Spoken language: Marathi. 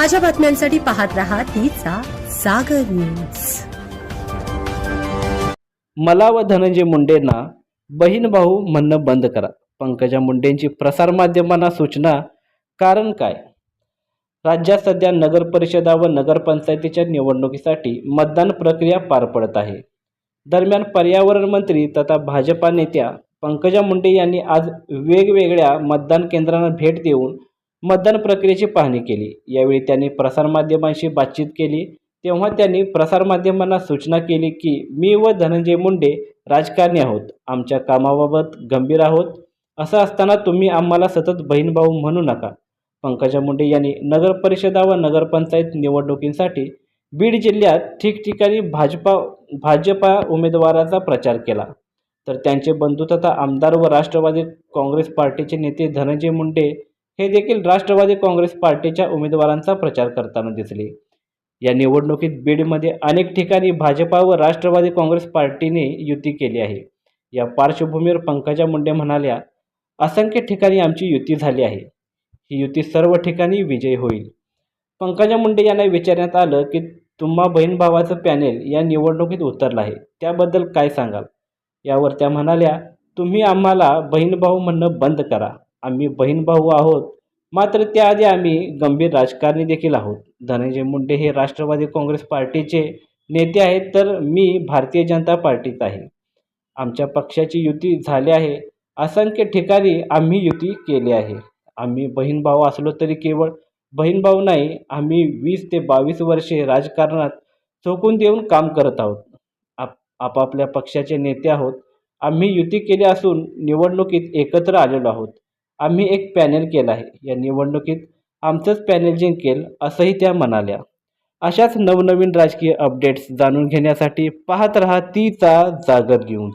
ताज्या बातम्यांसाठी पाहत राहा तिचा सागर न्यूज. मला व धनंजय मुंडेंना बहीण भाऊ म्हणणं बंद करा. पंकजा मुंडेंची प्रसारमाध्यमांना सूचना कारण काय? राज्यात सध्या नगर परिषदा व नगरपंचायतीच्या निवडणुकीसाठी मतदान प्रक्रिया पार पडत आहे. दरम्यान पर्यावरण मंत्री तथा भाजपा नेत्या पंकजा मुंडे यांनी आज वेगवेगळ्या मतदान केंद्रांना भेट देऊन मतदान प्रक्रियेची पाहणी केली. यावेळी त्यांनी प्रसारमाध्यमांशी बातचीत केली. तेव्हा त्यांनी प्रसारमाध्यमांना सूचना केली की मी व धनंजय मुंडे राजकारणी आहोत. आमच्या कामाबाबत गंभीर आहोत. असं असताना तुम्ही आम्हाला सतत बहीण भाऊ म्हणू नका. पंकजा मुंडे यांनी नगर परिषदा व नगरपंचायत निवडणुकींसाठी बीड जिल्ह्यात ठिकठिकाणी भाजपा भाजपा उमेदवाराचा प्रचार केला. तर त्यांचे बंधू तथा आमदार व राष्ट्रवादी काँग्रेस पार्टीचे नेते धनंजय मुंडे हे देखील राष्ट्रवादी काँग्रेस पार्टीच्या उमेदवारांचा प्रचार करताना दिसले. या निवडणुकीत बीडमध्ये अनेक ठिकाणी भाजपा व राष्ट्रवादी काँग्रेस पार्टीने युती केली आहे. या पार्श्वभूमीवर पंकजा मुंडे म्हणाल्या असंख्य ठिकाणी आमची युती झाली आहे. ही युती सर्व ठिकाणी विजयी होईल. पंकजा मुंडे यांना विचारण्यात आलं की तुम्हा बहीण भावाचं पॅनेल या निवडणुकीत उतरलं आहे. त्याबद्दल काय सांगाल? यावर त्या म्हणाल्या तुम्ही आम्हाला बहीण भाऊ म्हणणं बंद करा. आम्ही बहीण भाऊ आहोत. मात्र त्याआधी आम्ही गंभीर राजकारणी देखील आहोत. धनंजय मुंडे हे राष्ट्रवादी काँग्रेस पार्टीचे नेते आहेत तर मी भारतीय जनता पार्टीत आहे. आमच्या पक्षाची युती झाली आहे. असंख्य ठिकाणी आम्ही युती केली आहे. आम्ही बहीण भाऊ असलो तरी केवळ बहीण भाऊ नाही आम्ही वीस ते बावीस वर्षे राजकारणात चोकून देऊन काम करत आहोत. आप आपापल्या पक्षाचे नेते आहोत. आम्ही युती केली असून निवडणुकीत एकत्र आलेलो आहोत. आम्ही एक पॅनेल केलं आहे. या निवडणुकीत आमचंच पॅनेल जिंकेल असंही त्या म्हणाल्या. अशाच नवनवीन राजकीय अपडेट्स जाणून घेण्यासाठी पाहत रहा तीचा जागर घेऊन.